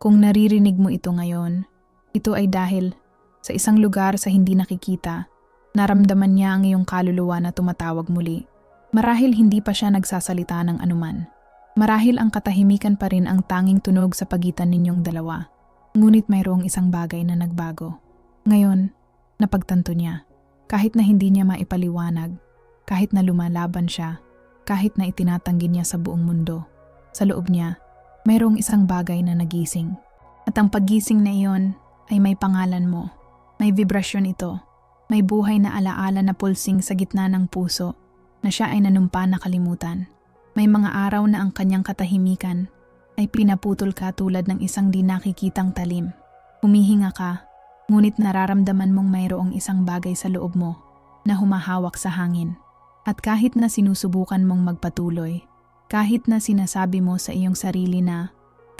Kung naririnig mo ito ngayon, ito ay dahil sa isang lugar sa hindi nakikita, naramdaman niya ang iyong kaluluwa na tumatawag muli. Marahil hindi pa siya nagsasalita ng anuman. Marahil ang katahimikan pa rin ang tanging tunog sa pagitan ninyong dalawa. Ngunit mayroong isang bagay na nagbago. Ngayon, napagtanto niya. Kahit na hindi niya maipaliwanag, kahit na lumalaban siya, kahit na itinatanggi niya sa buong mundo, sa loob niya, mayroong isang bagay na nagising. At ang paggising na iyon ay may pangalan mo. May vibrasyon ito. May buhay na alaala na pulsing sa gitna ng puso na siya ay nanumpa na kalimutan. May mga araw na ang kanyang katahimikan ay pinaputol ka tulad ng isang di nakikitang talim. Humihinga ka, ngunit nararamdaman mong mayroong isang bagay sa loob mo na humahawak sa hangin. At kahit na sinusubukan mong magpatuloy, kahit na sinasabi mo sa iyong sarili na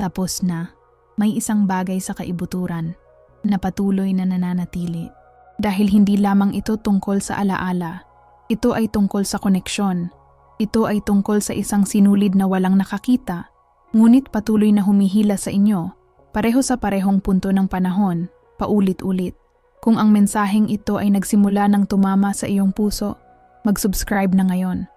tapos na, may isang bagay sa kaibuturan na patuloy na nananatili. Dahil hindi lamang ito tungkol sa alaala, ito ay tungkol sa koneksyon. Ito ay tungkol sa isang sinulid na walang nakakita, ngunit patuloy na humihila sa inyo, pareho sa parehong punto ng panahon, paulit-ulit. Kung ang mensaheng ito ay nagsimula ng tumama sa iyong puso, mag-subscribe na ngayon.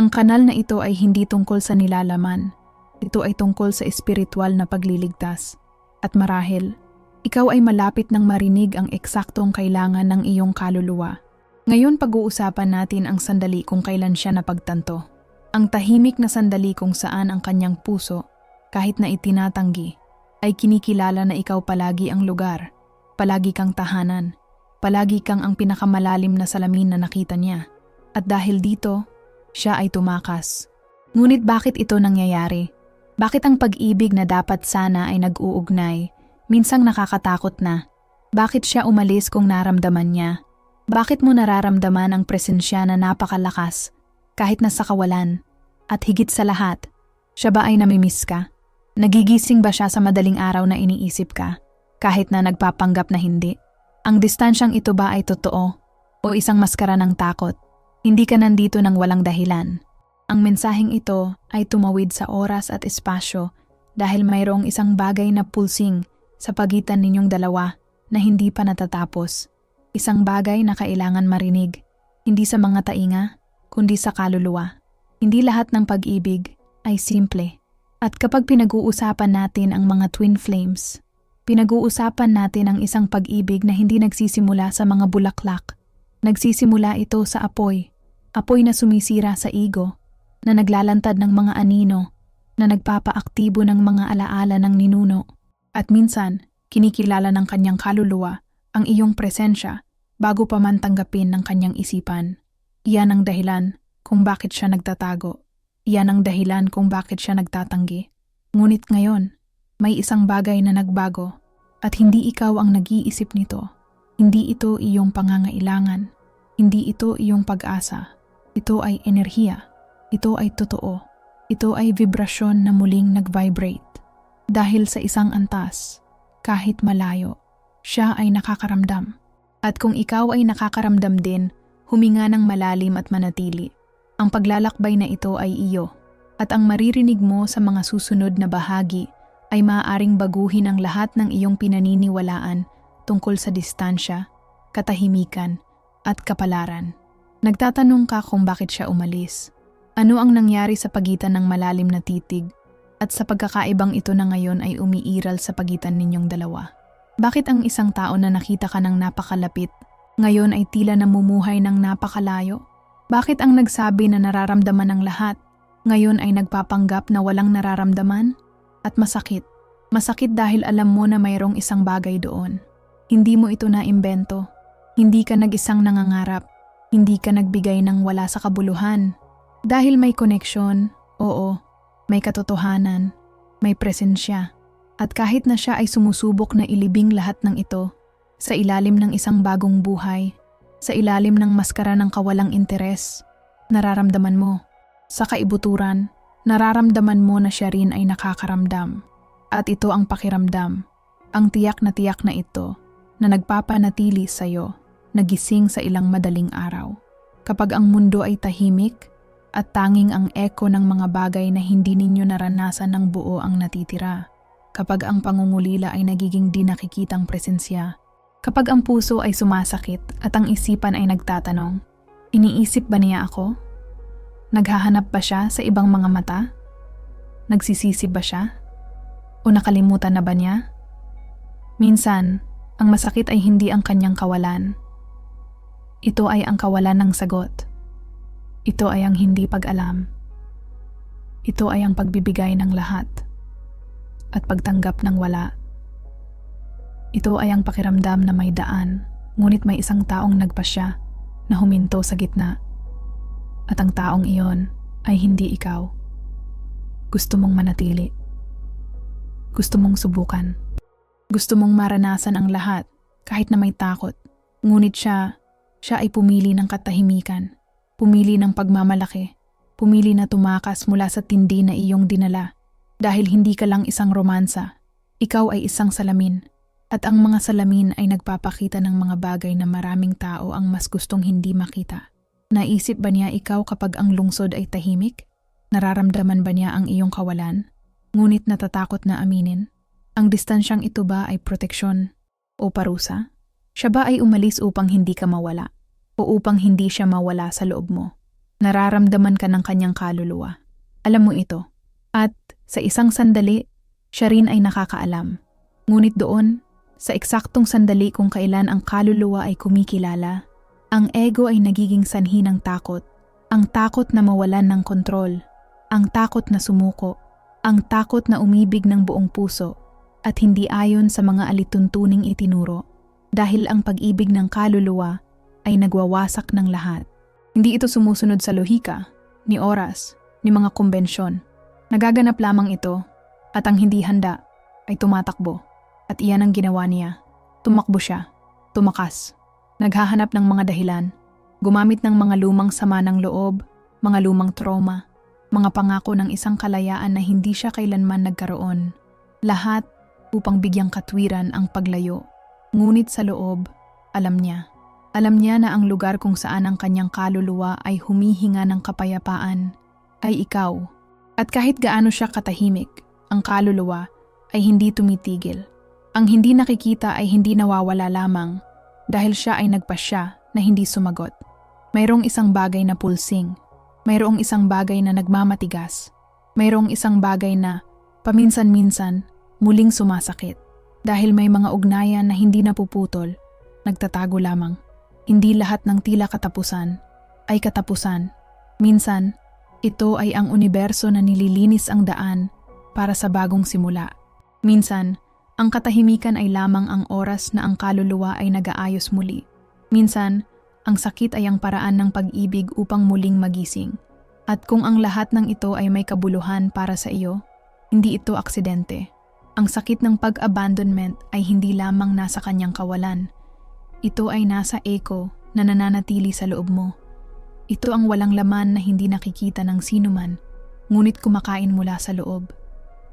Ang kanal na ito ay hindi tungkol sa nilalaman. Ito ay tungkol sa espiritual na pagliligtas. At marahil, ikaw ay malapit ng marinig ang eksaktong kailangan ng iyong kaluluwa. Ngayon pag-uusapan natin ang sandali kung kailan siya napagtanto. Ang tahimik na sandali kung saan ang kanyang puso, kahit na itinatanggi, ay kinikilala na ikaw palagi ang lugar, palagi kang tahanan, palagi kang ang pinakamalalim na salamin na nakita niya. At dahil dito, siya ay tumakas. Ngunit bakit ito nangyayari? Bakit ang pag-ibig na dapat sana ay nag-uugnay, minsang nakakatakot na? Bakit siya umalis kung naramdaman niya? Bakit mo nararamdaman ang presensya na napakalakas, kahit nasa kawalan? At higit sa lahat, siya ba ay namimiss ka? Nagigising ba siya sa madaling araw na iniisip ka, kahit na nagpapanggap na hindi? Ang distansyang ito ba ay totoo o isang maskara ng takot? Hindi ka nandito ng walang dahilan. Ang mensaheng ito ay tumawid sa oras at espasyo dahil mayroong isang bagay na pulsing sa pagitan ninyong dalawa na hindi pa natatapos. Isang bagay na kailangan marinig, hindi sa mga tainga, kundi sa kaluluwa. Hindi lahat ng pag-ibig ay simple. At kapag pinag-uusapan natin ang mga twin flames, pinag-uusapan natin ang isang pag-ibig na hindi nagsisimula sa mga bulaklak. Nagsisimula ito sa apoy, apoy na sumisira sa ego, na naglalantad ng mga anino, na nagpapaaktibo ng mga alaala ng ninuno. At minsan, kinikilala ng kanyang kaluluwa ang iyong presensya bago pa man tanggapin ng kanyang isipan. Iyan ang dahilan kung bakit siya nagtatago. Iyan ang dahilan kung bakit siya nagtatanggi. Ngunit ngayon, may isang bagay na nagbago at hindi ikaw ang nag-iisip nito. Hindi ito iyong pangangailangan. Hindi ito iyong pag-asa. Ito ay enerhiya. Ito ay totoo. Ito ay vibrasyon na muling nag-vibrate. Dahil sa isang antas, kahit malayo, siya ay nakakaramdam. At kung ikaw ay nakakaramdam din, huminga ng malalim at manatili. Ang paglalakbay na ito ay iyo. At ang maririnig mo sa mga susunod na bahagi ay maaaring baguhin ang lahat ng iyong pinaniniwalaan tungkol sa distansya, katahimikan, at kapalaran. Nagtatanong ka kung bakit siya umalis. Ano ang nangyari sa pagitan ng malalim na titig at sa pagkakaibang ito na ngayon ay umiiral sa pagitan ninyong dalawa? Bakit ang isang tao na nakita ka ng napakalapit, ngayon ay tila namumuhay ng napakalayo? Bakit ang nagsabi na nararamdaman ng lahat, ngayon ay nagpapanggap na walang nararamdaman? At masakit. Masakit dahil alam mo na mayroong isang bagay doon. Hindi mo ito naimbento. Hindi ka nag-isang nangangarap. Hindi ka nagbigay ng wala sa kabuluhan. Dahil may koneksyon, oo, may katotohanan, may presensya. At kahit na siya ay sumusubok na ilibing lahat ng ito, sa ilalim ng isang bagong buhay, sa ilalim ng maskara ng kawalang interes, nararamdaman mo. Sa kaibuturan, nararamdaman mo na siya rin ay nakakaramdam. At ito ang pakiramdam, ang tiyak na tiyak na ito na nagpapanatili sa iyo, nagising sa ilang madaling araw. Kapag ang mundo ay tahimik at tanging ang eko ng mga bagay na hindi ninyo naranasan ng buo ang natitira. kapag ang pangungulila ay nagiging di nakikitang presensya. Kapag ang puso ay sumasakit at ang isipan ay nagtatanong, iniisip ba niya ako? Naghahanap ba siya sa ibang mga mata? Nagsisisi ba siya? O nakalimutan na ba niya? Minsan, ang masakit ay hindi ang kanyang kawalan. Ito ay ang kawalan ng sagot. Ito ay ang hindi pag-alam. Ito ay ang pagbibigay ng lahat at pagtanggap ng wala. Ito ay ang pakiramdam na may daan, ngunit may isang taong nagpasya na huminto sa gitna. At ang taong iyon ay hindi ikaw. Gusto mong manatili. Gusto mong subukan. Gusto mong maranasan ang lahat kahit na may takot. Ngunit siya, siya ay pumili ng katahimikan. Pumili ng pagmamalaki. Pumili na tumakas mula sa tindi na iyong dinala. Dahil hindi ka lang isang romansa. Ikaw ay isang salamin. At ang mga salamin ay nagpapakita ng mga bagay na maraming tao ang mas gustong hindi makita. Naisip ba niya ikaw kapag ang lungsod ay tahimik? Nararamdaman ba niya ang iyong kawalan? Ngunit natatakot na aminin? Ang distansyang ito ba ay proteksyon o parusa? Siya ba ay umalis upang hindi ka mawala? O upang hindi siya mawala sa loob mo? Nararamdaman ka ng kanyang kaluluwa. Alam mo ito. At sa isang sandali, siya rin ay nakakaalam. Ngunit doon, sa eksaktong sandali kung kailan ang kaluluwa ay kumikilala, ang ego ay nagiging sanhi ng takot. Ang takot na mawalan ng kontrol. Ang takot na sumuko. Ang takot na umibig ng buong puso at hindi ayon sa mga alituntuning itinuro. Dahil ang pag-ibig ng kaluluwa ay nagwawasak ng lahat. Hindi ito sumusunod sa lohika, ni oras, ni mga kumbensyon. Nagaganap lamang ito at ang hindi handa ay tumatakbo. At iyan ang ginawa niya. Tumakbo siya. Tumakas. Naghahanap ng mga dahilan. Gumamit ng mga lumang sama ng loob, mga lumang trauma, mga pangako ng isang kalayaan na hindi siya kailanman nagkaroon. Lahat upang bigyang katwiran ang paglayo. Ngunit sa loob, alam niya. Alam niya na ang lugar kung saan ang kanyang kaluluwa ay humihinga ng kapayapaan ay ikaw. At kahit gaano siya katahimik, ang kaluluwa ay hindi tumitigil. Ang hindi nakikita ay hindi nawawala lamang dahil siya ay nagpasya na hindi sumagot. Mayroong isang bagay na pulsing. Mayroong isang bagay na nagmamatigas. Mayroong isang bagay na paminsan-minsan muling sumasakit. Dahil may mga ugnayan na hindi napuputol, nagtatago lamang. Hindi lahat ng tila katapusan ay katapusan. Minsan, ito ay ang universo na nililinis ang daan para sa bagong simula. Minsan, ang katahimikan ay lamang ang oras na ang kaluluwa ay nagaayos muli. Minsan, ang sakit ay ang paraan ng pag-ibig upang muling magising. At kung ang lahat ng ito ay may kabuluhan para sa iyo, hindi ito aksidente. Ang sakit ng pag-abandonment ay hindi lamang nasa kanyang kawalan. Ito ay nasa echo na nananatili sa loob mo. Ito ang walang laman na hindi nakikita ng sinuman, ngunit kumakain mula sa loob.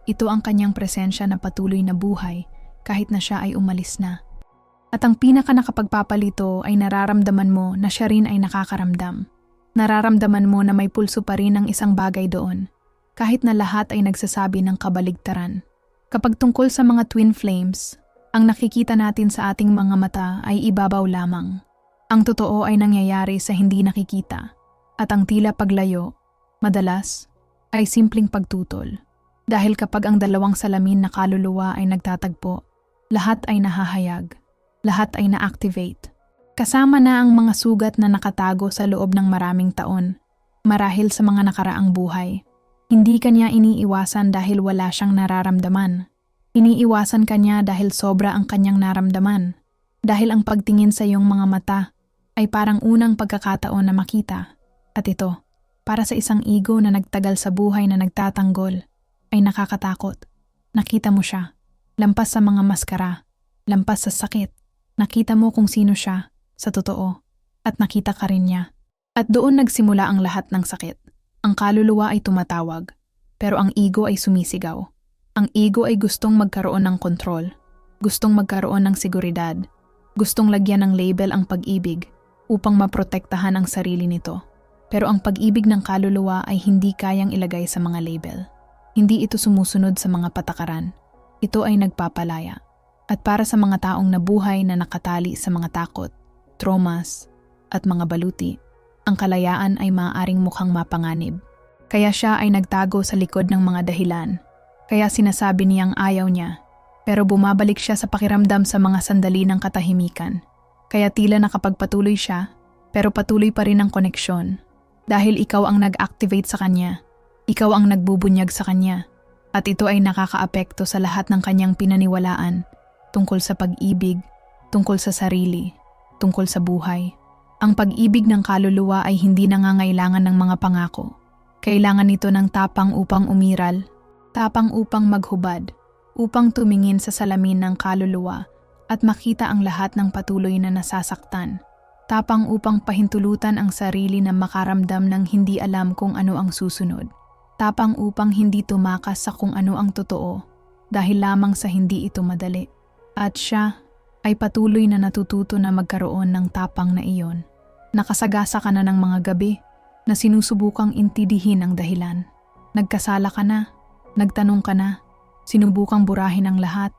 Ito ang kanyang presensya na patuloy na buhay kahit na siya ay umalis na. At ang pinaka nakapagpapalito ay nararamdaman mo na siya rin ay nakakaramdam. Nararamdaman mo na may pulso pa rin ang isang bagay doon, kahit na lahat ay nagsasabi ng kabaligtaran. Kapag tungkol sa mga twin flames, ang nakikita natin sa ating mga mata ay ibabaw lamang. Ang totoo ay nangyayari sa hindi nakikita, at ang tila paglayo, madalas, ay simpleng pagtutol. Dahil kapag ang dalawang salamin na kaluluwa ay nagtatagpo, lahat ay nahahayag, lahat ay na-activate. Kasama na ang mga sugat na nakatago sa loob ng maraming taon, marahil sa mga nakaraang buhay. Hindi kanya iniiwasan dahil wala siyang nararamdaman. Iniiwasan kanya dahil sobra ang kanyang naramdaman. Dahil ang pagtingin sa iyong mga mata ay parang unang pagkakataon na makita. At ito, para sa isang ego na nagtagal sa buhay na nagtatanggol, ay nakakatakot. Nakita mo siya. Lampas sa mga maskara. Lampas sa sakit. Nakita mo kung sino siya, sa totoo. At nakita ka rin niya. At doon nagsimula ang lahat ng sakit. Ang kaluluwa ay tumatawag. Pero ang ego ay sumisigaw. Ang ego ay gustong magkaroon ng kontrol. Gustong magkaroon ng seguridad. Gustong lagyan ng label ang pag-ibig upang maprotektahan ang sarili nito. Pero ang pag-ibig ng kaluluwa ay hindi kayang ilagay sa mga label. Hindi ito sumusunod sa mga patakaran. ito ay nagpapalaya. At para sa mga taong nabuhay na nakatali sa mga takot, traumas, at mga baluti, ang kalayaan ay maaaring mukhang mapanganib. Kaya siya ay nagtago sa likod ng mga dahilan. Kaya sinasabi niyang ayaw niya. Pero bumabalik siya sa pakiramdam sa mga sandali ng katahimikan. Kaya tila nakapagpatuloy siya, pero patuloy pa rin ang koneksyon. Dahil ikaw ang nag-activate sa kanya. Ikaw ang nagbubunyag sa kanya. At ito ay nakakaapekto sa lahat ng kanyang pinaniwalaan tungkol sa pag-ibig, tungkol sa sarili, tungkol sa buhay. Ang pag-ibig ng kaluluwa ay hindi nangangailangan ng mga pangako. Kailangan nito ng tapang upang umiral, tapang upang maghubad, upang tumingin sa salamin ng kaluluwa at makita ang lahat ng patuloy na nasasaktan. Tapang upang pahintulutan ang sarili na makaramdam ng hindi alam kung ano ang susunod. Tapang upang hindi tumakas sa kung ano ang totoo dahil lamang sa hindi ito madali. At siya ay patuloy na natututo na magkaroon ng tapang na iyon. Nakasagasa ka na ng mga gabi na sinusubukang intidihin ang dahilan. Nagkasala ka na, nagtanong ka na, sinubukang burahin ang lahat,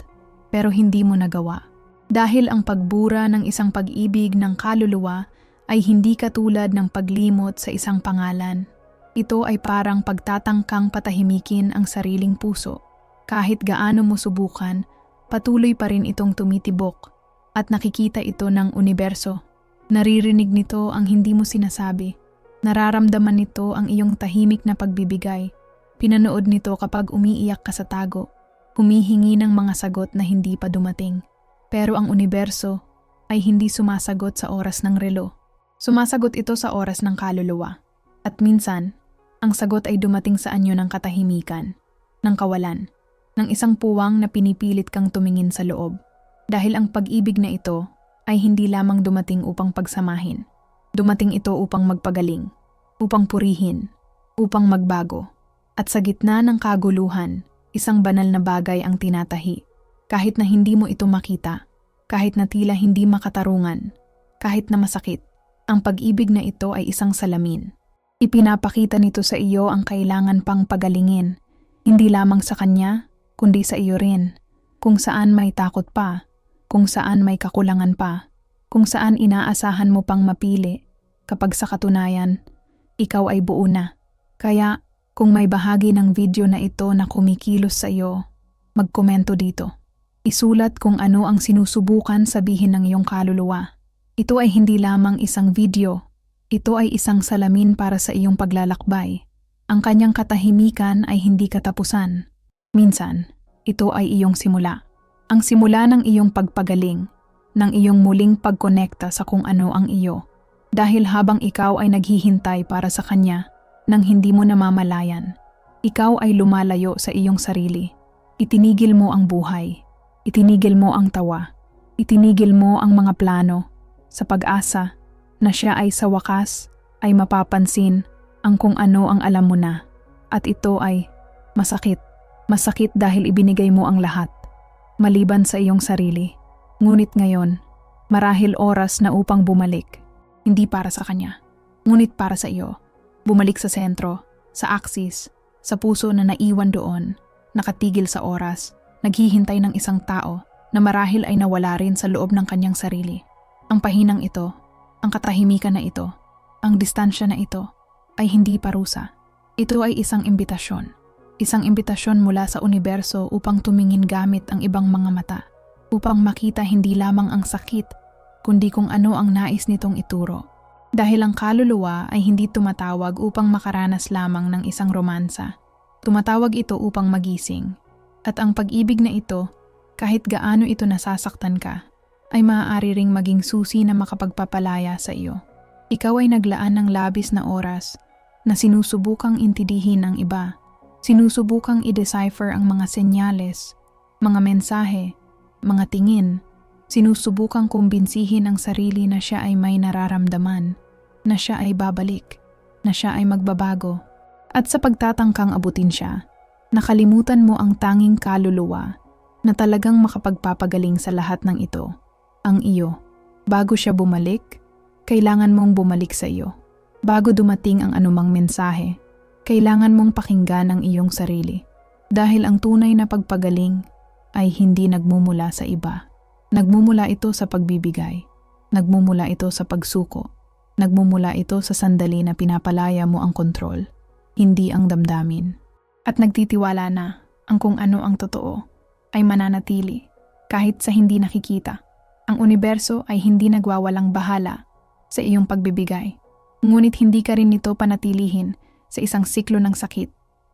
pero hindi mo nagawa. Dahil ang pagbura ng isang pag-ibig ng kaluluwa ay hindi katulad ng paglimot sa isang pangalan. Ito ay parang pagtatangkang patahimikin ang sariling puso. Kahit gaano mo subukan, patuloy pa rin itong tumitibok at nakikita ito ng universo. Naririnig nito ang hindi mo sinasabi. Nararamdaman nito ang iyong tahimik na pagbibigay. Pinanood nito kapag umiiyak ka sa tago. Humihingi ng mga sagot na hindi pa dumating. Pero ang universo ay hindi sumasagot sa oras ng relo. Sumasagot ito sa oras ng kaluluwa. At minsan, ang sagot ay dumating sa anyo ng katahimikan, ng kawalan, ng isang puwang na pinipilit kang tumingin sa loob. Dahil ang pag-ibig na ito ay hindi lamang dumating upang pagsamahin. Dumating ito upang magpagaling, upang purihin, upang magbago. At sa gitna ng kaguluhan, isang banal na bagay ang tinatahi. Kahit na hindi mo ito makita, kahit na tila hindi makatarungan, kahit na masakit, ang pag-ibig na ito ay isang salamin. Ipinapakita nito sa iyo ang kailangan pang pagalingin, hindi lamang sa kanya, kundi sa iyo rin. Kung saan may takot pa, kung saan may kakulangan pa, kung saan inaasahan mo pang mapili, kapag sa katunayan, ikaw ay buo na. Kaya, kung may bahagi ng video na ito na kumikilos sa iyo, magkomento dito. Isulat kung ano ang sinusubukan sabihin ng iyong kaluluwa. Ito ay hindi lamang isang video, ito ay isang salamin para sa iyong paglalakbay. Ang kanyang katahimikan ay hindi katapusan. Minsan, ito ay iyong simula. Ang simula ng iyong pagpagaling, ng iyong muling pagkonekta sa kung ano ang iyo. Dahil habang ikaw ay naghihintay para sa kanya, nang hindi mo namamalayan, ikaw ay lumalayo sa iyong sarili. Itinigil mo ang buhay. Itinigil mo ang tawa. Itinigil mo ang mga plano sa pag-asa na siya ay sa wakas ay mapapansin ang kung ano ang alam mo na. At ito ay masakit. Masakit dahil ibinigay mo ang lahat, maliban sa iyong sarili. Ngunit ngayon, marahil oras na upang bumalik, hindi para sa kanya, ngunit para sa iyo. Bumalik sa sentro, sa axis, sa puso na naiwan doon, nakatigil sa oras, naghihintay ng isang tao na marahil ay nawala rin sa loob ng kanyang sarili. Ang pahinang ito, ang katahimikan na ito, ang distansya na ito, ay hindi parusa. Ito ay isang imbitasyon Isang imbitasyon mula sa universo upang tumingin gamit ang ibang mga mata, upang makita hindi lamang ang sakit, kundi kung ano ang nais nitong ituro. Dahil ang kaluluwa ay hindi tumatawag upang makaranas lamang ng isang romansa. Tumatawag ito upang magising. At ang pag-ibig na ito, kahit gaano ito nasasaktan ka, ay maaari ring maging susi na makapagpapalaya sa iyo. Ikaw ay naglaan ng labis na oras na sinusubukang intidihin ang iba Sinusubukang i-decipher ang mga senyales, mga mensahe, mga tingin. Sinusubukang kumbinsihin ang sarili na siya ay may nararamdaman, na siya ay babalik, na siya ay magbabago. At sa pagtatangkang abutin siya, nakalimutan mo ang tanging kaluluwa na talagang makapagpapagaling sa lahat ng ito, ang iyo. Bago siya bumalik, kailangan mong bumalik sa iyo. Bago dumating ang anumang mensahe, kailangan mong pakinggan ang iyong sarili. Dahil ang tunay na pagpagaling ay hindi nagmumula sa iba. Nagmumula ito sa pagbibigay. Nagmumula ito sa pagsuko. Nagmumula ito sa sandali na pinapalaya mo ang kontrol, hindi ang damdamin. At nagtitiwala na ang kung ano ang totoo ay mananatili kahit sa hindi nakikita. Ang universo ay hindi nagwawalang bahala sa iyong pagbibigay. Ngunit hindi ka rin nito panatilihin sa isang siklo ng sakit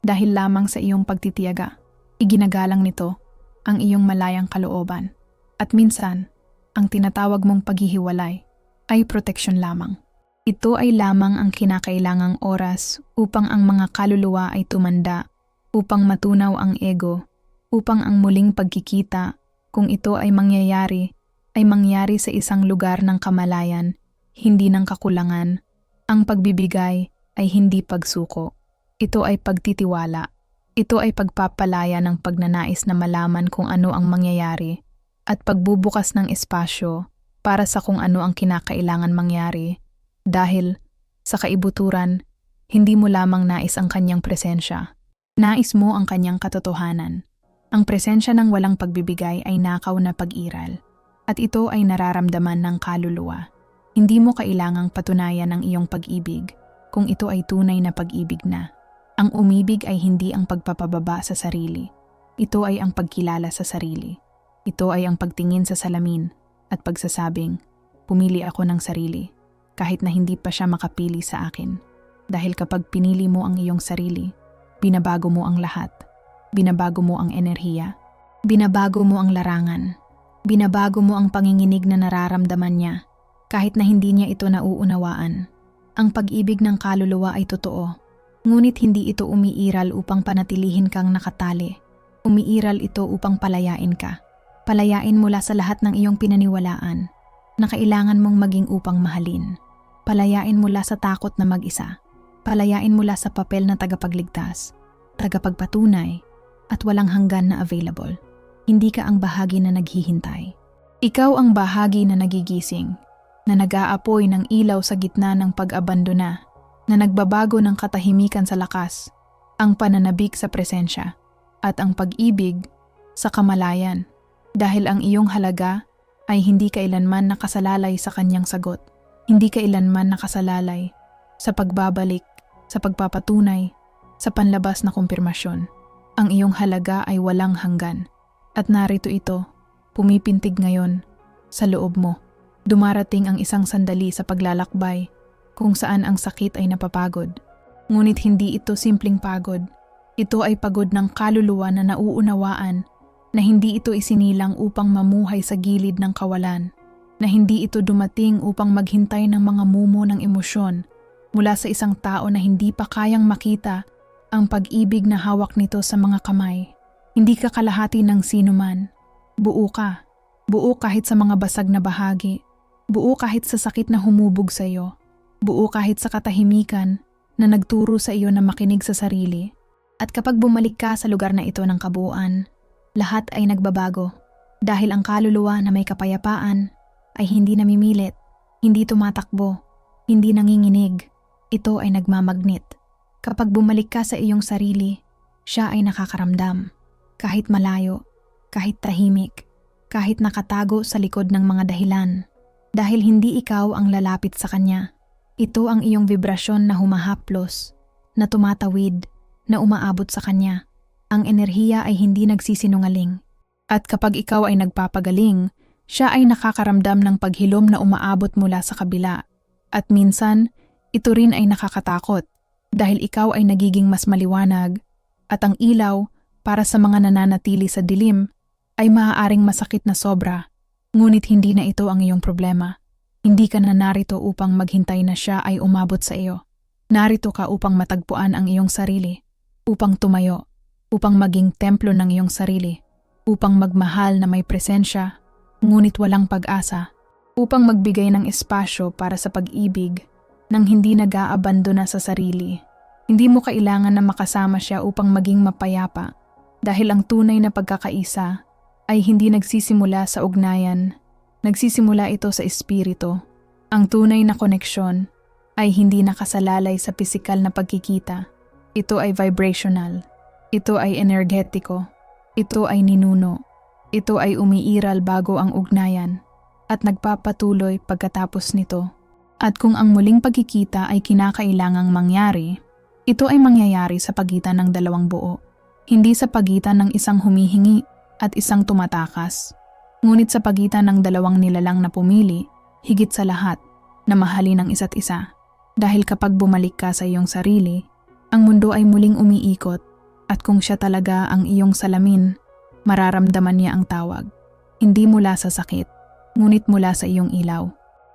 dahil lamang sa iyong pagtitiyaga. Iginagalang nito ang iyong malayang kalooban. At minsan, ang tinatawag mong paghihiwalay ay proteksyon lamang. Ito ay lamang ang kinakailangang oras upang ang mga kaluluwa ay tumanda, upang matunaw ang ego, upang ang muling pagkikita, kung ito ay mangyayari, ay mangyari sa isang lugar ng kamalayan, hindi ng kakulangan. Ang pagbibigay ay hindi pagsuko. Ito ay pagtitiwala. Ito ay pagpapalaya ng pagnanais na malaman kung ano ang mangyayari at pagbubukas ng espasyo para sa kung ano ang kinakailangan mangyari dahil sa kaibuturan, hindi mo lamang nais ang kanyang presensya. Nais mo ang kanyang katotohanan. Ang presensya ng walang pagbibigay ay nakaw na pag-iral at ito ay nararamdaman ng kaluluwa. Hindi mo kailangang patunayan ang iyong pag-ibig kung ito ay tunay na pag-ibig na. Ang umibig ay hindi ang pagpapababa sa sarili. Ito ay ang pagkilala sa sarili. Ito ay ang pagtingin sa salamin at pagsasabing, pumili ako ng sarili, kahit na hindi pa siya makapili sa akin. Dahil kapag pinili mo ang iyong sarili, binabago mo ang lahat. Binabago mo ang enerhiya. Binabago mo ang larangan. Binabago mo ang panginginig na nararamdaman niya, kahit na hindi niya ito nauunawaan. Ang pag-ibig ng kaluluwa ay totoo Ngunit hindi ito umiiral upang panatilihin kang nakatali. Umiiral ito upang palayain ka. Palayain mula sa lahat ng iyong pinaniwalaan na kailangan mong maging upang mahalin. Palayain mula sa takot na mag-isa. Palayain mula sa papel na tagapagligtas, tagapagpatunay, at walang hanggan na available. Hindi ka ang bahagi na naghihintay. Ikaw ang bahagi na nagigising, na nag-aapoy ng ilaw sa gitna ng pag-abandona na nagbabago ng katahimikan sa lakas, ang pananabik sa presensya, at ang pag-ibig sa kamalayan dahil ang iyong halaga ay hindi kailanman nakasalalay sa kanyang sagot, hindi kailanman nakasalalay sa pagbabalik, sa pagpapatunay, sa panlabas na kumpirmasyon. Ang iyong halaga ay walang hanggan at narito ito, pumipintig ngayon sa loob mo. Dumarating ang isang sandali sa paglalakbay kung saan ang sakit ay napapagod. Ngunit hindi ito simpleng pagod. Ito ay pagod ng kaluluwa na nauunawaan na hindi ito isinilang upang mamuhay sa gilid ng kawalan, na hindi ito dumating upang maghintay ng mga mumo ng emosyon mula sa isang tao na hindi pa kayang makita ang pag-ibig na hawak nito sa mga kamay. Hindi ka kalahati ng sinuman. Buo ka. Buo kahit sa mga basag na bahagi. Buo kahit sa sakit na humubog sa iyo buo kahit sa katahimikan na nagturo sa iyo na makinig sa sarili. At kapag bumalik ka sa lugar na ito ng kabuuan, lahat ay nagbabago dahil ang kaluluwa na may kapayapaan ay hindi namimilit, hindi tumatakbo, hindi nanginginig. Ito ay nagmamagnet. Kapag bumalik ka sa iyong sarili, siya ay nakakaramdam. Kahit malayo, kahit tahimik, kahit nakatago sa likod ng mga dahilan. Dahil hindi ikaw ang lalapit sa kanya, ito ang iyong vibrasyon na humahaplos, na tumatawid, na umaabot sa kanya. Ang enerhiya ay hindi nagsisinungaling. At kapag ikaw ay nagpapagaling, siya ay nakakaramdam ng paghilom na umaabot mula sa kabila. At minsan, ito rin ay nakakatakot dahil ikaw ay nagiging mas maliwanag at ang ilaw para sa mga nananatili sa dilim ay maaaring masakit na sobra, ngunit hindi na ito ang iyong problema. Hindi ka na narito upang maghintay na siya ay umabot sa iyo. Narito ka upang matagpuan ang iyong sarili, upang tumayo, upang maging templo ng iyong sarili, upang magmahal na may presensya, ngunit walang pag-asa, upang magbigay ng espasyo para sa pag-ibig nang hindi nag-aabandona sa sarili. Hindi mo kailangan na makasama siya upang maging mapayapa dahil ang tunay na pagkakaisa ay hindi nagsisimula sa ugnayan Nagsisimula ito sa espiritu. Ang tunay na koneksyon ay hindi nakasalalay sa pisikal na pagkikita. Ito ay vibrational. Ito ay energetiko. Ito ay ninuno. Ito ay umiiral bago ang ugnayan at nagpapatuloy pagkatapos nito. At kung ang muling pagkikita ay kinakailangang mangyari, ito ay mangyayari sa pagitan ng dalawang buo, hindi sa pagitan ng isang humihingi at isang tumatakas, ngunit sa pagitan ng dalawang nilalang na pumili, higit sa lahat, na mahalin ang isa't isa. Dahil kapag bumalik ka sa iyong sarili, ang mundo ay muling umiikot at kung siya talaga ang iyong salamin, mararamdaman niya ang tawag. Hindi mula sa sakit, ngunit mula sa iyong ilaw.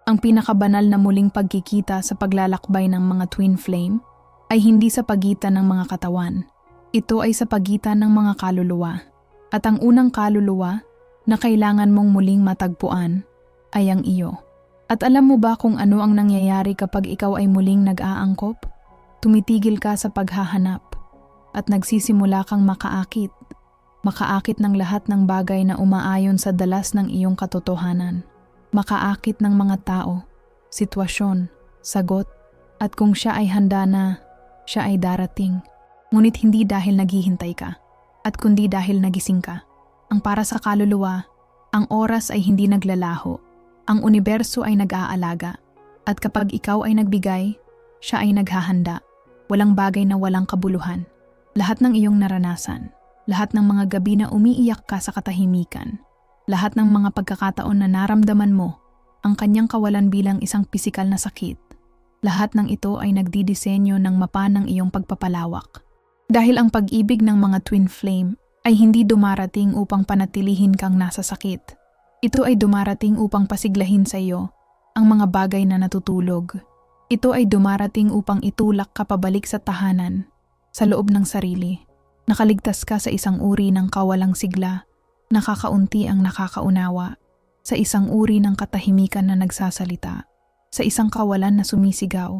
Ang pinakabanal na muling pagkikita sa paglalakbay ng mga twin flame ay hindi sa pagitan ng mga katawan. Ito ay sa pagitan ng mga kaluluwa. At ang unang kaluluwa na kailangan mong muling matagpuan ay ang iyo. At alam mo ba kung ano ang nangyayari kapag ikaw ay muling nag-aangkop? Tumitigil ka sa paghahanap at nagsisimula kang makaakit. Makaakit ng lahat ng bagay na umaayon sa dalas ng iyong katotohanan. Makaakit ng mga tao, sitwasyon, sagot, at kung siya ay handa na, siya ay darating. Ngunit hindi dahil naghihintay ka, at kundi dahil nagising ka. Ang para sa kaluluwa, ang oras ay hindi naglalaho. Ang universo ay nag-aalaga. At kapag ikaw ay nagbigay, siya ay naghahanda. Walang bagay na walang kabuluhan. Lahat ng iyong naranasan, lahat ng mga gabi na umiiyak ka sa katahimikan, lahat ng mga pagkakataon na naramdaman mo, ang kanyang kawalan bilang isang pisikal na sakit, lahat ng ito ay nagdidisenyo ng mapa ng iyong pagpapalawak. Dahil ang pag-ibig ng mga twin flame ay hindi dumarating upang panatilihin kang nasa sakit. Ito ay dumarating upang pasiglahin sa iyo ang mga bagay na natutulog. Ito ay dumarating upang itulak ka pabalik sa tahanan, sa loob ng sarili. Nakaligtas ka sa isang uri ng kawalang sigla, nakakaunti ang nakakaunawa, sa isang uri ng katahimikan na nagsasalita, sa isang kawalan na sumisigaw,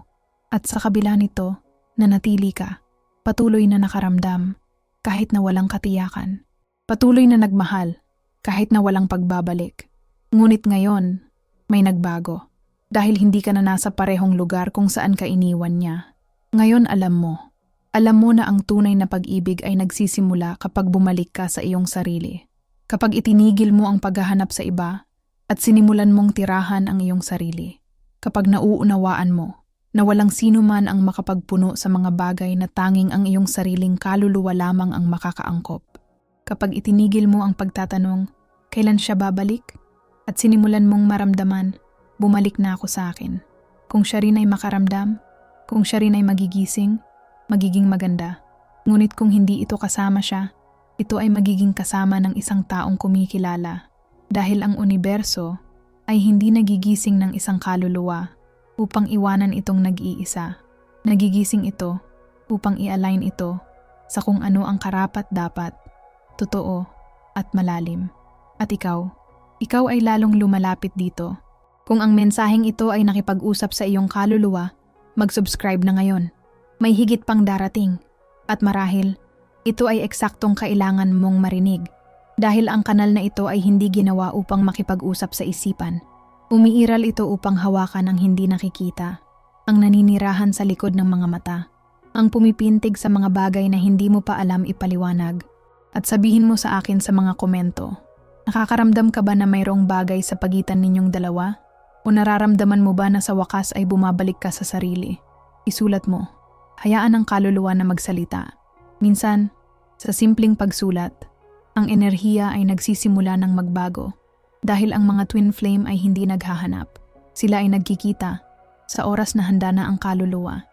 at sa kabila nito, nanatili ka, patuloy na nakaramdam, kahit na walang katiyakan, patuloy na nagmahal, kahit na walang pagbabalik. Ngunit ngayon, may nagbago. Dahil hindi ka na nasa parehong lugar kung saan ka iniwan niya. Ngayon alam mo, alam mo na ang tunay na pag-ibig ay nagsisimula kapag bumalik ka sa iyong sarili. Kapag itinigil mo ang paghahanap sa iba at sinimulan mong tirahan ang iyong sarili. Kapag nauunawaan mo na walang sino man ang makapagpuno sa mga bagay na tanging ang iyong sariling kaluluwa lamang ang makakaangkop. Kapag itinigil mo ang pagtatanong, kailan siya babalik? At sinimulan mong maramdaman, bumalik na ako sa akin. Kung siya rin ay makaramdam, kung siya rin ay magigising, magiging maganda. Ngunit kung hindi ito kasama siya, ito ay magiging kasama ng isang taong kumikilala. Dahil ang universo ay hindi nagigising ng isang kaluluwa upang iwanan itong nag-iisa. Nagigising ito upang i-align ito sa kung ano ang karapat dapat, totoo at malalim. At ikaw, ikaw ay lalong lumalapit dito kung ang mensaheng ito ay nakipag-usap sa iyong kaluluwa, mag-subscribe na ngayon. May higit pang darating. At marahil, ito ay eksaktong kailangan mong marinig dahil ang kanal na ito ay hindi ginawa upang makipag-usap sa isipan. Umiiral ito upang hawakan ang hindi nakikita, ang naninirahan sa likod ng mga mata, ang pumipintig sa mga bagay na hindi mo pa alam ipaliwanag, at sabihin mo sa akin sa mga komento. Nakakaramdam ka ba na mayroong bagay sa pagitan ninyong dalawa? O nararamdaman mo ba na sa wakas ay bumabalik ka sa sarili? Isulat mo. Hayaan ang kaluluwa na magsalita. Minsan, sa simpleng pagsulat, ang enerhiya ay nagsisimula ng magbago dahil ang mga twin flame ay hindi naghahanap. Sila ay nagkikita sa oras na handa na ang kaluluwa.